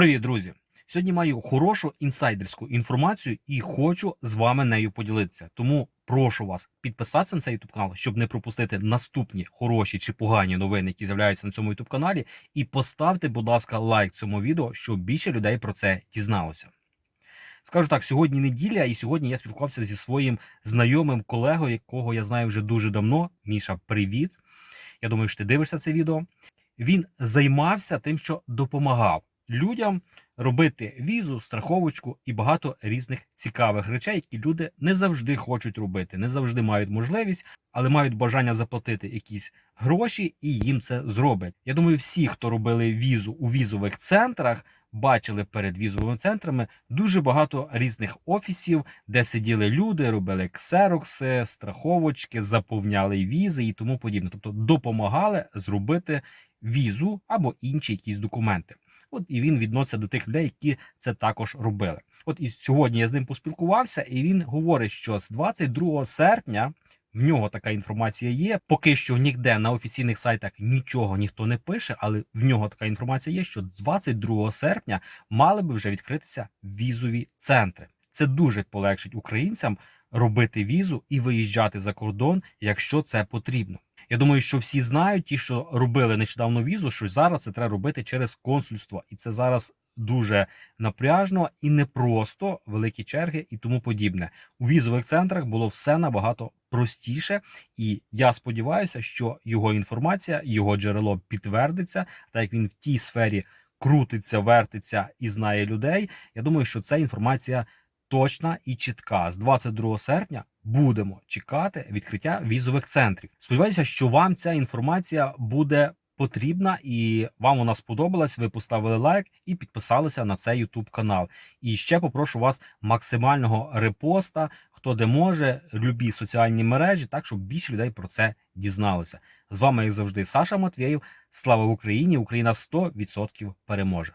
Привіт, друзі! Сьогодні маю хорошу інсайдерську інформацію і хочу з вами нею поділитися. Тому прошу вас підписатися на цей YouTube канал, щоб не пропустити наступні хороші чи погані новини, які з'являються на цьому YouTube каналі. І поставте, будь ласка, лайк цьому відео, щоб більше людей про це дізналося. Скажу так, сьогодні неділя, і сьогодні я спілкувався зі своїм знайомим колегою, якого я знаю вже дуже давно. Міша, привіт! Я думаю, що ти дивишся це відео. Він займався тим, що допомагав людям робити візу, страховочку і багато різних цікавих речей, які люди не завжди хочуть робити, не завжди мають можливість, але мають бажання заплатити якісь гроші і їм це зроблять. Я думаю, всі, хто робили візу у візових центрах, бачили перед візовими центрами дуже багато різних офісів, де сиділи люди, робили ксерокси, страховочки, заповняли візи і тому подібне. Тобто допомагали зробити візу або інші якісь документи. От і він відноситься до тих людей, які це також робили. От і сьогодні я з ним поспілкувався, і він говорить, що з 22 серпня в нього така інформація є. Поки що ніде на офіційних сайтах нічого ніхто не пише, але в нього така інформація є, що 22 серпня мали би вже відкритися візові центри. Це дуже полегшить українцям робити візу і виїжджати за кордон, якщо це потрібно. Я думаю, що всі знають, ті, що робили нещодавно візу, що зараз це треба робити через консульство, і це зараз дуже напряжно і непросто, великі черги і тому подібне. У візових центрах було все набагато простіше, і я сподіваюся, що його інформація, його джерело підтвердиться, так як він в тій сфері крутиться, вертиться і знає людей. Я думаю, що ця інформація точна і чітка. З 22 серпня будемо чекати відкриття візових центрів. Сподіваюся, що вам ця інформація буде потрібна і вам вона сподобалась. Ви поставили лайк і підписалися на цей YouTube канал. І ще попрошу вас максимального репоста, хто де може, любі соціальні мережі, так щоб більше людей про це дізналися. З вами, як завжди, Саша Матвєєв. Слава Україні! Україна 100% переможе.